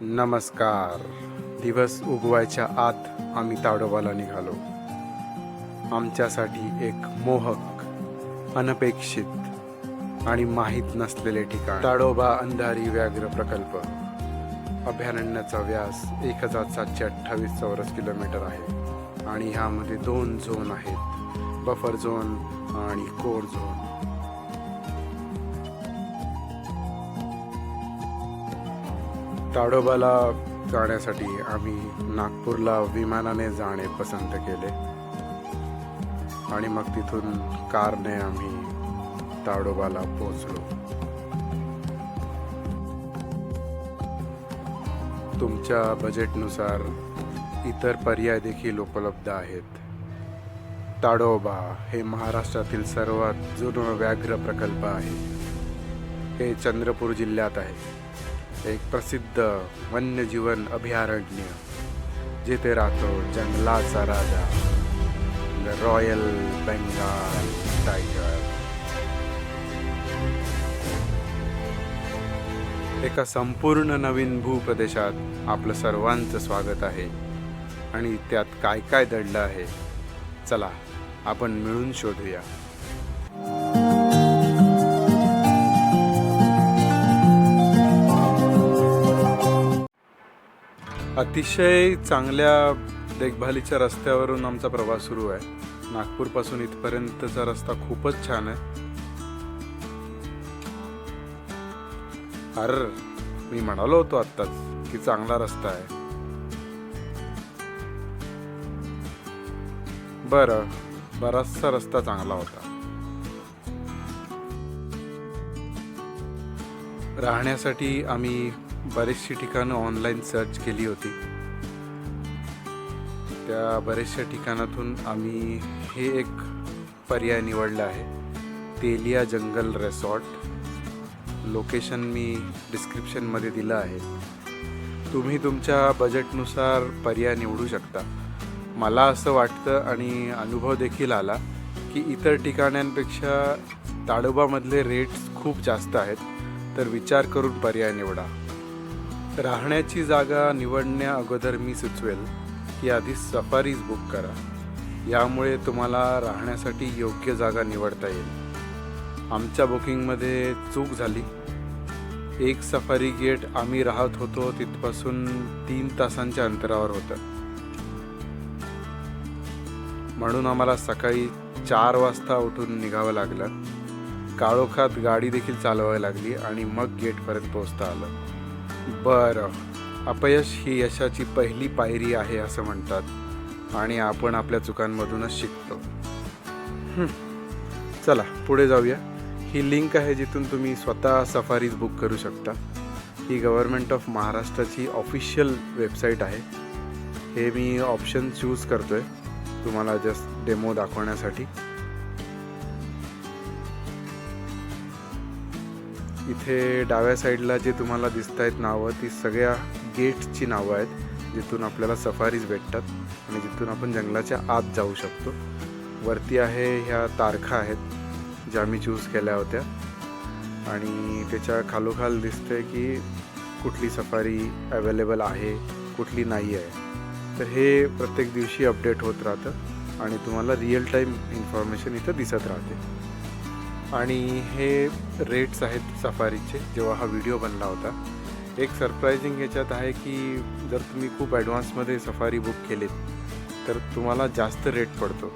नमस्कार. दिवस उगवायच्या आत आम्ही ताडोबाला निघालो. आमच्यासाठी एक मोहक अनपेक्षित आणि माहीत नसलेले ठिकाण. ताडोबा अंधारी व्याघ्र प्रकल्प. अभयारण्याचा व्यास एक हजार सातशे अठ्ठावीस चौरस किलोमीटर आहे आणि ह्यामध्ये दोन झोन आहेत. बफर झोन आणि कोर झोन. ताडोबाला जाण्यासाठी आम्ही नागपूरला विमानाने जाणे पसंत केले. आणि मग तिथून कारने आम्ही ताडोबाला पोचलो तुमच्या बजेटनुसार इतर पर्याय देखील उपलब्ध आहेत. ताडोबा हे महाराष्ट्रातील सर्वात जुनं व्याघ्र प्रकल्प आहे. हे चंद्रपूर जिल्ह्यात आहे. एक प्रसिद्ध वन्यजीवन अभयारण्य जिथे राहतो जंगलाचा राजा द रॉयल बेंगाल टायगर एका संपूर्ण नवीन भूप्रदेशात आपलं सर्वांचं स्वागत आहे. आणि त्यात काय काय दडलं आहे चला आपण मिळून शोधूया. अतिशय चांगल्या देखभालीच्या रस्त्यावरून आमचा प्रवास सुरू आहे. नागपूरपासून इथपर्यंतचा रस्ता खूपच छान आहे. अर मी म्हणालो होतो आत्ताच की चांगला रस्ता आहे. बरं बराचसा रस्ता चांगला होता. राहण्यासाठी आम्ही बरीचशी ठिकाणं ऑनलाईन सर्च केली होती. त्या बऱ्याचशा ठिकाणातून आम्ही हे एक पर्याय निवडला आहे. तेलिया जंगल रेसॉर्ट लोकेशन मी डिस्क्रिप्शनमध्ये दिलं आहे. तुम्ही तुमच्या बजेटनुसार पर्याय निवडू शकता. मला असं वाटतं आणि अनुभव देखील आला की इतर ठिकाणांपेक्षा ताडोबामधले रेट्स खूप जास्त आहेत. तर विचार करून पर्याय निवडा. राहण्याची जागा निवडण्या अगोदर मी सुचवेल की आधी सफारीज बुक करा. यामुळे तुम्हाला राहण्यासाठी योग्य जागा निवडता येईल. आमच्या बुकिंगमध्ये चूक झाली. एक सफारी गेट आम्ही राहत होतो तिथपासून तीन तासांच्या अंतरावर होतं. म्हणून आम्हाला सकाळी चार वाजता उठून निघावं लागलं. काळोखात गाडी देखील चालवावी लागली आणि मग गेटपर्यंत पोचता आलं. बरं अपयश ही यशाची पहिली पायरी आहे असं म्हणतात आणि आपण आपल्या चुकांमधूनच शिकतो. चला पुढे जाऊया. ही लिंक आहे जिथून तुम्ही स्वतः सफारीज बुक करू शकता. ही गव्हर्नमेंट ऑफ महाराष्ट्राची ऑफिशियल वेबसाईट आहे. हे मी ऑप्शन चूज करतोय तुम्हाला जस्ट डेमो दाखवण्यासाठी. इथे डाव्या साईडला जे तुम्हाला दिसत आहेत नावं ती सगळ्या गेटची नावं आहेत जिथून आपल्याला सफारीज भेटतात आणि जिथून आपण जंगलाच्या आत जाऊ शकतो. वरती आहे ह्या तारखा आहेत ज्या मी चूज केल्या होत्या. आणि त्याच्या खालोखाल दिसतंय की कुठली सफारी अवेलेबल आहे कुठली नाही आहे. तर हे प्रत्येक दिवशी अपडेट होत राहतं आणि तुम्हाला रिअल टाईम इन्फॉर्मेशन इथं दिसत राहते. आणि हे रेट्स आहेत सफारीचे जेव्हा हा व्हिडिओ बनला होता. एक सरप्रायझिंग याच्यात आहे की जर तुम्ही खूप ॲडव्हान्समध्ये सफारी बुक केलीत तर तुम्हाला जास्त रेट पडतो.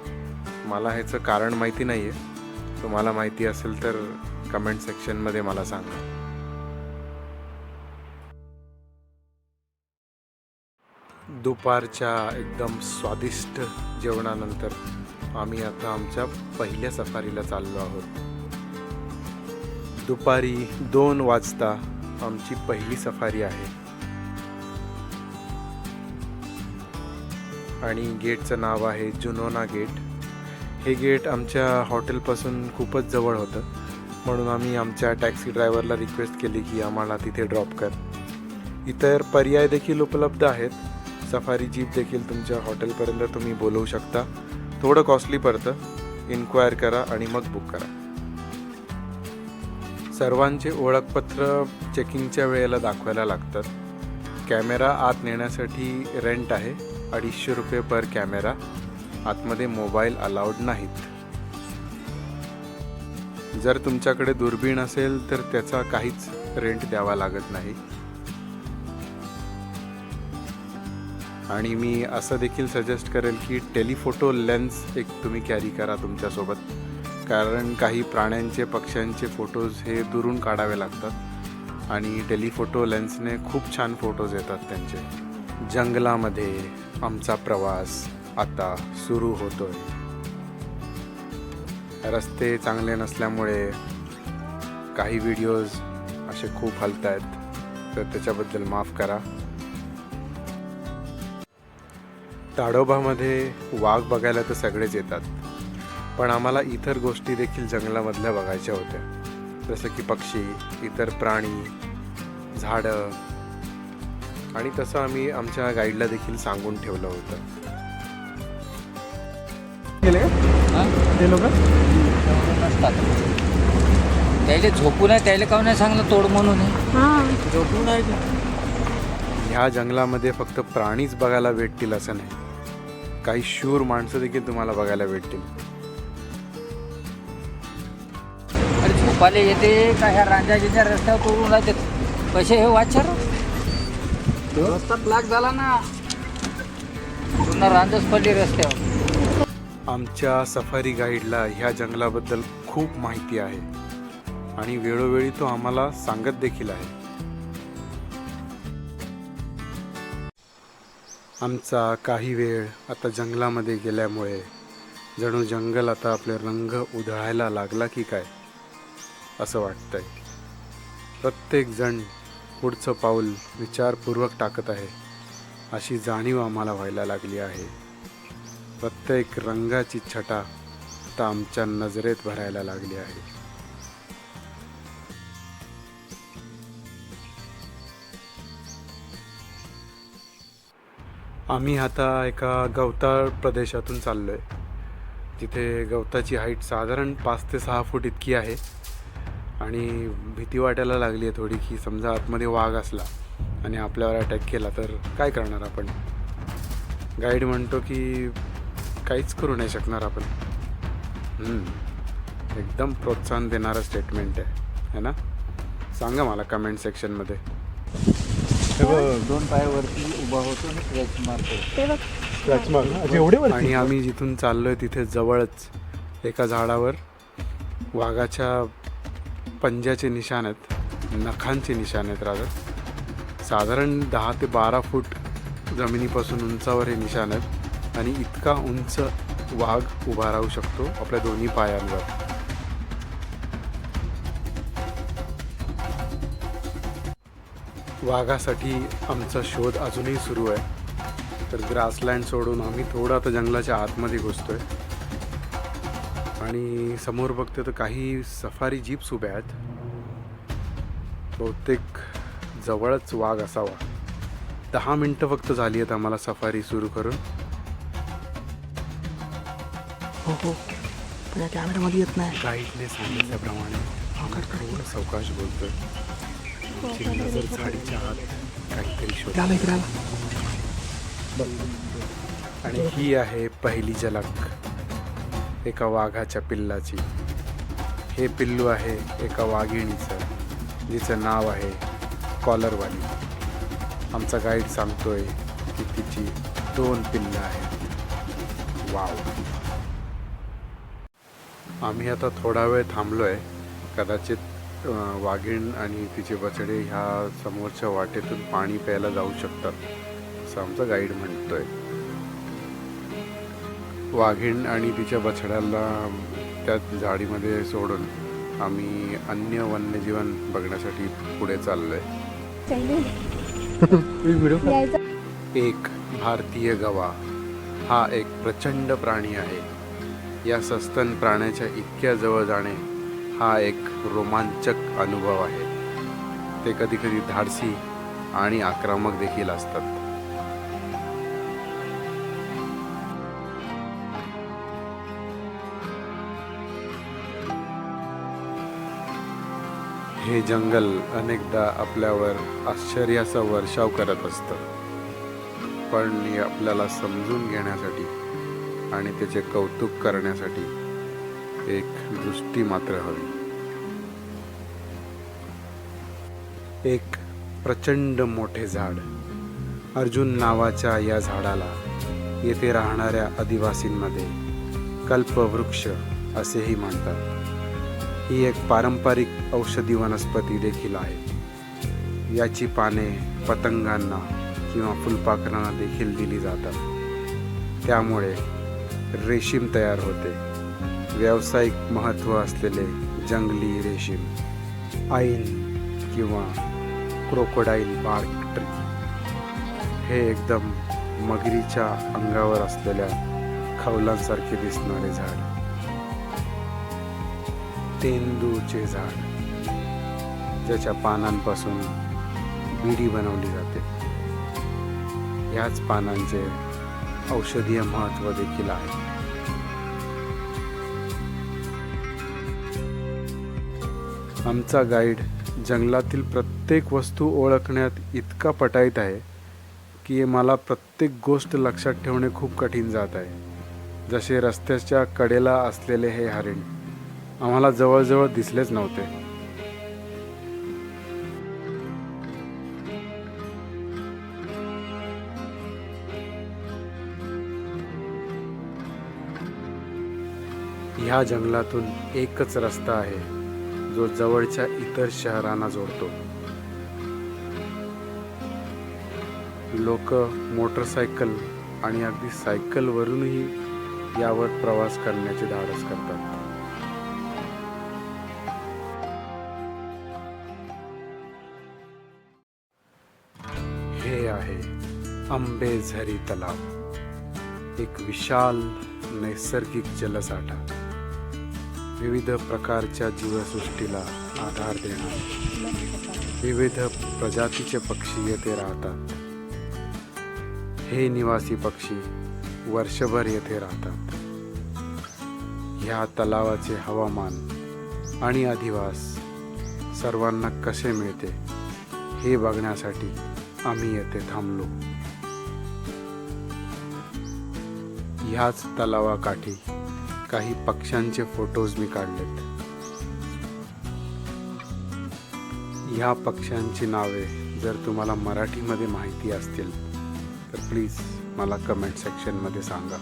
मला ह्याचं कारण माहिती नाही आहे तुम्हाला माहिती असेल तर कमेंट सेक्शनमध्ये मला सांगा. दुपारच्या एकदम स्वादिष्ट जेवणानंतर आम्ही आता आमच्या पहिल्या सफारीला चाललो आहोत. दुपारी दोन वाजता आमची पहिली सफारी आहे. आणि गेटचं नाव आहे जुनोना गेट. हे गेट आमच्या हॉटेलपासून खूपच जवळ होतं. म्हणून आम्ही आमच्या टॅक्सी ड्रायव्हरला रिक्वेस्ट केली की आम्हाला तिथे ड्रॉप कर. इतर पर्याय देखील उपलब्ध आहेत. सफारी जीप देखील तुमच्या हॉटेलपर्यंत तुम्ही बोलवू शकता. थोडं कॉस्टली पडतं. इन्क्वायर करा आणि मग बुक करा. सर्वांचे ओळखपत्र चेकिंगच्या वेळेला दाखवायला लागतात. कॅमेरा आत नेण्यासाठी रेंट आहे अडीचशे रुपये पर कॅमेरा. आतमध्ये मोबाईल अलाउड नाहीत. जर तुमच्याकडे दुर्बीण असेल तर त्याचा काहीच रेंट द्यावा लागत नाही. आणि मी असं देखील सजेस्ट करेल की टेलिफोटो लेन्स एक तुम्ही कॅरी करा तुमच्यासोबत. कारण काही प्राण्यांचे पक्ष्यांचे फोटोज हे दुरून काढावे लागतात. आणि टेलिफोटो लेन्सने खूप छान फोटोज येतात त्यांचे. जंगलामध्ये आमचा प्रवास आता सुरू होतोय. रस्ते चांगले नसल्यामुळे काही व्हिडिओज असे खूप हलत आहेत तर त्याच्याबद्दल माफ करा. ताडोबामध्ये वाघ बघायला तर सगळेच येतात. पण आम्हाला इतर गोष्टी देखील जंगलामधल्या बघायच्या होत्या. जसं की पक्षी इतर प्राणी झाडं. आणि तसं आम्ही आमच्या गाईडला देखील सांगून ठेवलं होतं. ते लोक? नसतात त्याला झोपू नाही त्याला काहून नाही सांगलं तोड म्हणून? झोपून आहे. ह्या जंगलामध्ये फक्त प्राणीच बघायला भेटतील असं नाही. काही शूर माणसं देखील तुम्हाला बघायला भेटतील. पाले येते का ह्या रांजाजीच्या रस्त्यावर तोडून राहते कसे हे वाचार रस्ता ब्लॅक झाला ना. पूर्ण रांजच पडली रस्त्यावर. आमच्या सफारी गाईडला ह्या जंगलाबद्दल खूप माहिती आहे. आणि वेळोवेळी तो आम्हाला सांगत देखील आहे. आमचा काही वेळ आता जंगलामध्ये गेल्यामुळे जणू जंगल आता आपले रंग उधळायला लागला की काय? असं वाटतंय. प्रत्येक जण पुढचं पाऊल विचारपूर्वक टाकत आहे. अशी जाणीव आम्हाला व्हायला लागली आहे. प्रत्येक रंगाची छटा आता आमच्या नजरेत भरायला लागली आहे. आम्ही आता एका गवताळ प्रदेशातून चाललो आहे तिथे गवताची हाईट साधारण पाच ते सहा फूट इतकी आहे. आणि भीती वाटायला लागली आहे थोडी की समजा आतमध्ये वाघ असला आणि आपल्यावर अटॅक केला तर काय करणार आपण? गाईड म्हणतो की काहीच करू नाही शकणार आपण. हम्म. एकदम प्रोत्साहन देणारं स्टेटमेंट आहे. है ना? सांगा मला कमेंट सेक्शनमध्ये बघ, दोन पायावरती उभा होतो आणि मारतो. एवढे? आणि आम्ही जिथून चाललोय तिथे जवळच एका झाडावर वाघाच्या पंजाचे निशाण आहेत नखांचे निशाण आहेत राजा साधारण दहा ते बारा फूट जमिनीपासून उंचावर हे निशाण आहेत आणि इतका उंच वाघ उभा राहू शकतो आपल्या दोन्ही पायांवर. वाघासाठी आमचा शोध अजूनही सुरू आहे. तर ग्रासलँड सोडून आम्ही थोडं आता जंगलाच्या आतमध्ये घुसतो आहे आणि समोर बघते तर काही सफारी जीप्स उभ्या आहेत. बहुतेक जवळच वाघ असावा. दहा मिनटं फक्त झाली आहेत आम्हाला सफारी सुरू करून. हो हो. पण या कॅमेऱ्यामध्ये येत नाही. गाईडने सांगितल्याप्रमाणे सावकाश बोलतोय. आमची नजर झाडीच्या आत काहीतरी शोध. आणि ही आहे पहिली झलक. एका वाघाच्या पिल्लाची. हे पिल्लू आहे एका वाघिणीचं जिचं नाव आहे कॉलरवाली. आमचा गाईड सांगतोय की तिची दोन पिल्लं आहेत. वाव. आम्ही आता थोडा वेळ थांबलो आहे कदाचित वाघीण आणि तिचे बछडे ह्या समोरच्या वाटेतून पाणी प्यायला जाऊ शकतात असं आमचा गाईड म्हणतोय. वाघीण आणि तिच्या बछड्याला त्या झाडीमध्ये सोडून आम्ही अन्य वन्यजीवन बघण्यासाठी पुढे चाललोय. एक भारतीय गवा हा एक प्रचंड प्राणी आहे. या सस्तन प्राण्याच्या इतक्या जवळ जाणे हा एक रोमांचक अनुभव आहे. ते कधी कधी धाडसी आणि आक्रमक देखील असतात. हे जंगल अनेकदा आपल्यावर आश्चर्याचा वर्षाव करत असतं. पण हे आपल्याला समजून घेण्यासाठी आणि त्याचे कौतुक करण्यासाठी एक दृष्टी मात्र हवी. एक प्रचंड मोठे झाड. अर्जुन नावाच्या या झाडाला येथे राहणाऱ्या आदिवासींमध्ये कल्पवृक्ष असेही म्हणतात ही एक पारंपरिक औषधी वनस्पती देखील आहे. याची पाने पतंगांना किंवा फुलपाखरांना देखील दिली जातात. त्यामुळे रेशीम तयार होते. व्यावसायिक महत्त्व असलेले जंगली रेशीम आईन किंवा क्रोकोडाईल बार्क ट्री हे एकदम मगरीच्या अंगावर असलेल्या खवलांसारखे दिसणारे झाड. तेंदूचे झाड ज्याच्या पानांपासून बिडी बनवली जाते. ह्याच पानांचे औषधीय महत्त्व देखील आहे. आमचा गाईड जंगलातील प्रत्येक वस्तू ओळखण्यात इतका पटाईत आहे की मला प्रत्येक गोष्ट लक्षात ठेवणे खूप कठीण जात आहे. जसे रस्त्याच्या कडेला असलेले हे हरिण आम्हाला जवळजवळ दिसलेच नव्हते. ह्या जंगलातून एकच रस्ता आहे जो जवळच्या इतर शहरांना जोडतो. लोक मोटरसायकल आणि अगदी सायकलवरूनही यावर प्रवास करण्याचे धाडस करतात. आंबेझरी तलाव. एक विशाल नैसर्गिक जलसाठा. विविध प्रकारच्या जीवसृष्टीला आधार देणार. विविध प्रजातीचे पक्षी येथे राहतात. हे निवासी पक्षी वर्षभर येथे राहतात. ह्या तलावाचे हवामान आणि अधिवास सर्वांना कसे मिळते हे बघण्यासाठी आम्ही येथे थांबलो. ह्याच तलावाकाठी काही पक्ष्यांचे फोटोज मी काढलेत. ह्या पक्ष्यांची नावे जर तुम्हाला मराठीमध्ये माहिती असतील तर प्लीज मला कमेंट सेक्शनमध्ये सांगा.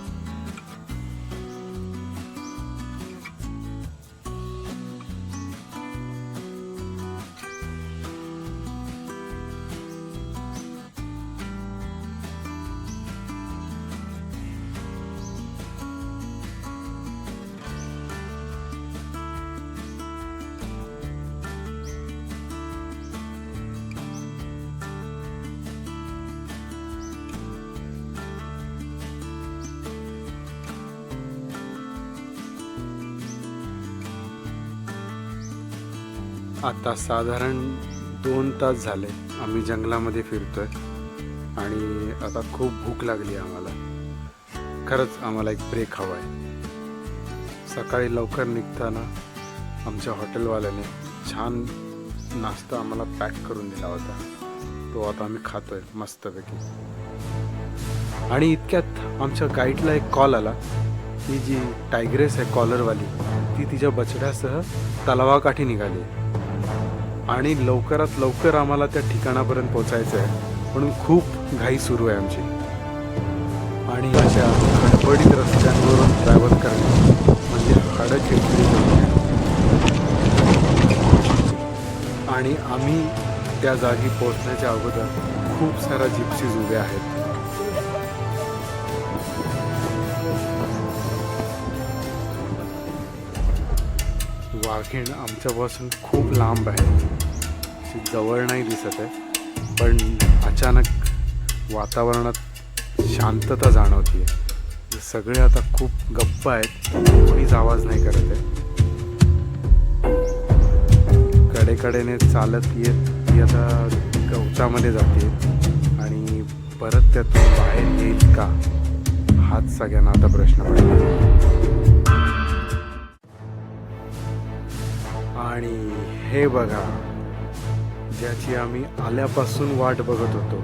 आता साधारण दोन तास झाले. आम्ही जंगलामध्ये फिरतोय. आणि आता खूप भूक लागली आहे आम्हाला. खरंच आम्हाला एक ब्रेक हवा आहे. सकाळी लवकर निघताना आमच्या हॉटेलवाल्याने छान नाश्ता आम्हाला पॅक करून दिला होता. तो आता आम्ही खातोय मस्तपैकी. आणि इतक्यात आमच्या गाईडला एक कॉल आला. ती जी टायग्रेस आहे कॉलरवाली ती तिच्या बछड्यासह तलावाकाठी निघाली. आणि लवकरात लवकर आम्हाला त्या ठिकाणापर्यंत पोचायचं आहे. म्हणून खूप घाई सुरू आहे आमची. आणि अशा खडबडीत रस्त्यांवरून ट्रॅव्हल करणे म्हणजे हाडं खेचली आणि आम्ही त्या जागी पोहोचण्याच्या अगोदर खूप साऱ्या जिप्सीज उभ्या आहेत. वाघीण आमच्यापासून खूप लांब आहे. अशी जवळ नाही दिसत आहे. पण अचानक वातावरणात शांतता जाणवते सगळे आता खूप गप्प आहेत. कोणीच आवाज नाही करत आहे. कडेकडेने चालत येत ती आता गवतामध्ये जाते. आणि परत त्यातून बाहेर येईल का? हाच सगळ्यांना आता प्रश्न पडला आणि हे बघा ज्याची आम्ही आल्यापासून वाट बघत होतो.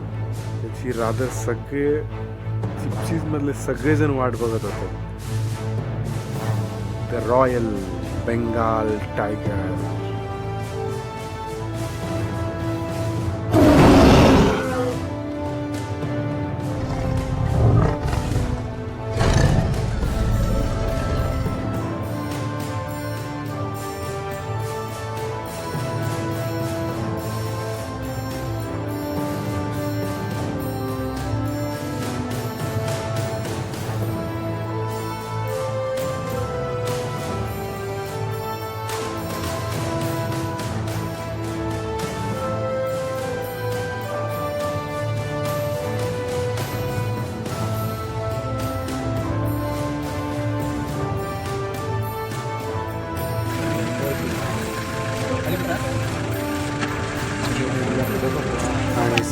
त्याची रादर सगळे जिप्सीज सगळेजण वाट बघत होते. द रॉयल बेंगाल टायगर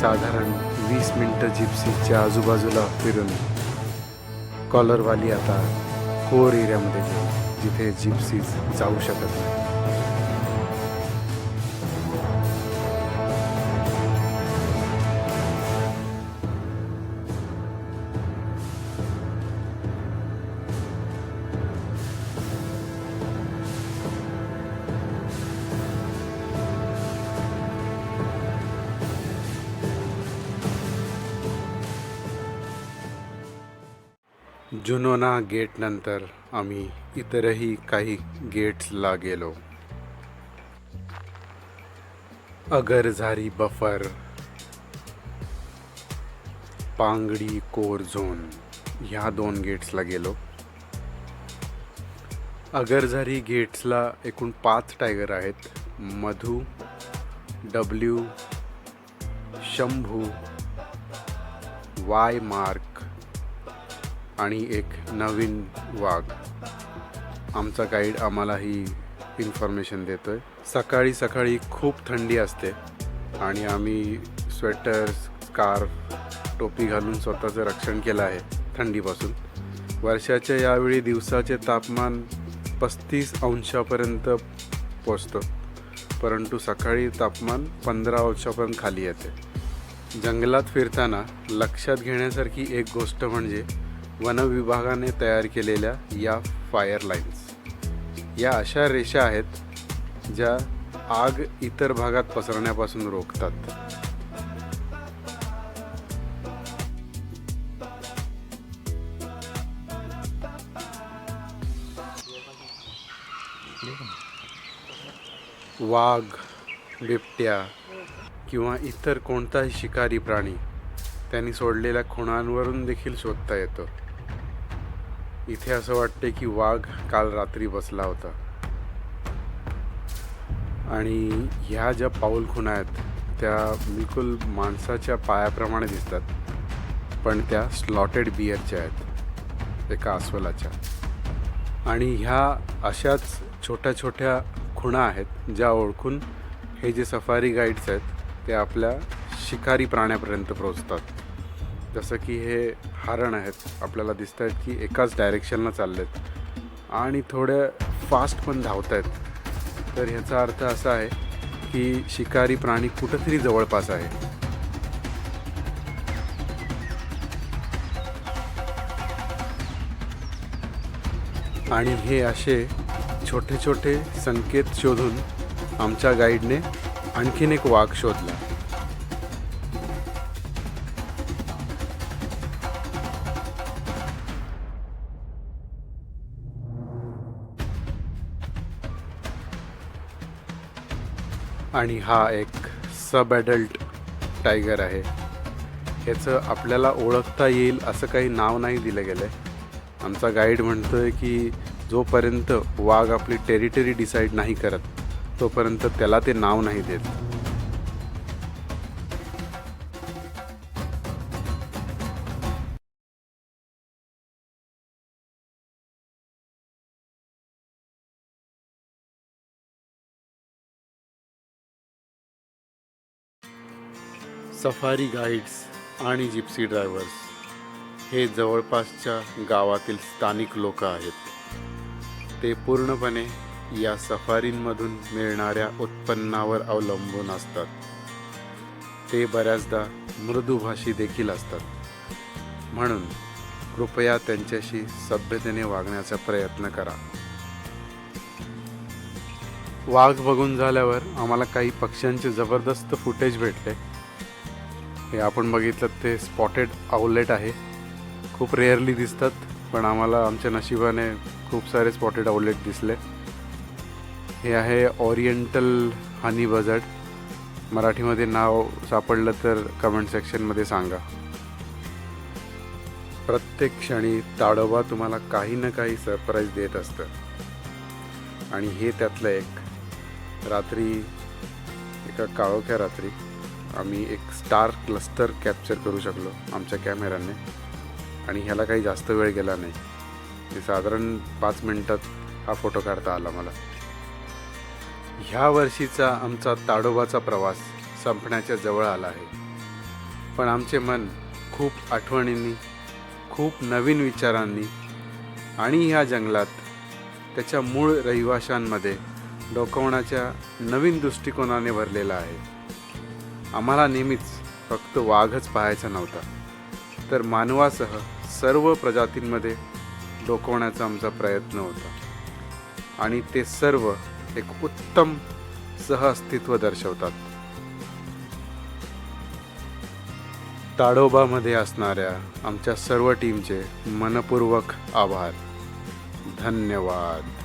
साधारण वीस मिनटं जिप्सीच्या आजूबाजूला फिरून कॉलरवाली आता कोर एरियामध्ये गेली जिथे जिप्सीज जाऊ शकत नाही. जुनोना गेटनंतर आम्ही इतरही काही गेट्सला गेलो. Agarzari buffer Pangdi core zone ह्या दोन गेट्सला गेलो. अगरझारी गेट्सला एकूण पाच टायगर आहेत. Madhu W Shambhu Y mark आणि एक नवीन वाघ. आमचा गाईड आम्हाला ही इन्फॉर्मेशन आहे सकाळी सकाळी खूप थंडी असते आणि आम्ही स्वेटर स्कार्फ टोपी घालून स्वतःचं रक्षण केलं आहे थंडीपासून. वर्षाच्या यावेळी दिवसाचे तापमान पस्तीस अंशापर्यंत पोचतं. परंतु सकाळी तापमान पंधरा अंशापर्यंत खाली येते. जंगलात फिरताना लक्षात घेण्यासारखी एक गोष्ट म्हणजे वनविभागाने तयार केलेल्या या फायर लाईन्स या अशा रेषा आहेत ज्या आग इतर भागात पसरण्यापासून रोखतात. वाघ बिबट्या किंवा इतर कोणताही शिकारी प्राणी त्यांनी सोडलेल्या खुणांवरून देखील शोधता येतो. इथे असं वाटते की वाघ काल रात्री बसला होता. आणि ह्या ज्या पाऊल खुणा आहेत त्या बिलकुल माणसाच्या पायाप्रमाणे दिसतात. पण त्या स्लॉटेड बियरच्या आहेत एका अस्वलाच्या. आणि ह्या अशाच छोट्या छोट्या खुणा आहेत ज्या ओळखून हे जे सफारी गाईड्स आहेत ते आपल्या शिकारी प्राण्यापर्यंत पोहोचतात. जसं की हे हरण आहेत आपल्याला दिसत आहेत की एकाच डायरेक्शनला चाललेत. आणि थोड्या फास्ट पण धावत आहेत तर ह्याचा अर्थ असा आहे की शिकारी प्राणी कुठंतरी जवळपास आहे. आणि हे असे छोटे छोटे संकेत शोधून आमच्या गाईडने आणखीन एक वाघ शोधला. आणि हा एक सब ॲडल्ट टायगर आहे. ह्याचं आपल्याला ओळखता येईल असं काही नाव नाही दिलं गेलं आहे आमचा गाईड म्हणतो आहे की जोपर्यंत वाघ आपली टेरिटरी डिसाईड नाही करत तोपर्यंत त्याला ते नाव नाही देत. सफारी गाईड्स आणि जिप्सी ड्रायव्हर्स हे जवळपासच्या गावातील स्थानिक लोक आहेत. ते पूर्णपणे या सफारींमधून मिळणाऱ्या उत्पन्नावर अवलंबून असतात. ते बऱ्याचदा मृदुभाषी देखील असतात. म्हणून कृपया त्यांच्याशी सभ्यतेने वागण्याचा प्रयत्न करा. वाघ बघून झाल्यावर आम्हाला काही पक्ष्यांचे जबरदस्त फुटेज भेटले. हे आपण बघितलं ते स्पॉटेड आउलेट आहे. खूप रेअरली दिसतात पण आम्हाला आमच्या नशिबाने खूप सारे स्पॉटेड आउलेट दिसले. हे आहे ओरिएंटल हनी बझट मराठीमध्ये नाव सापडलं तर कमेंट सेक्शनमध्ये सांगा. प्रत्येक क्षणी ताडोबा तुम्हाला काही ना काही सरप्राईज देत असतं. आणि हे त्यातलं एक. रात्री एका काळोख्या रात्री आम्ही एक स्टार क्लस्टर कॅप्चर करू शकलो आमच्या कॅमेऱ्याने आणि ह्याला काही जास्त वेळ गेला नाही. ते साधारण पाच मिनटात हा फोटो काढता आला मला. ह्या वर्षीचा आमचा ताडोबाचा प्रवास संपण्याच्या जवळ आला आहे. पण आमचे मन खूप आठवणींनी खूप नवीन विचारांनी आणि ह्या जंगलात त्याच्या मूळ रहिवाशांमध्ये डोकवण्याच्या नवीन दृष्टिकोनाने भरलेला आहे. आम्हाला नेहमीच फक्त वाघच पाहायचा नव्हता. तर मानवासह सर्व प्रजातींमध्ये डोकवण्याचा आमचा प्रयत्न होता. आणि ते सर्व एक उत्तम सहअस्तित्व दर्शवतात. ताडोबामध्ये असणाऱ्या आमच्या सर्व टीमचे मनपूर्वक आभार. धन्यवाद.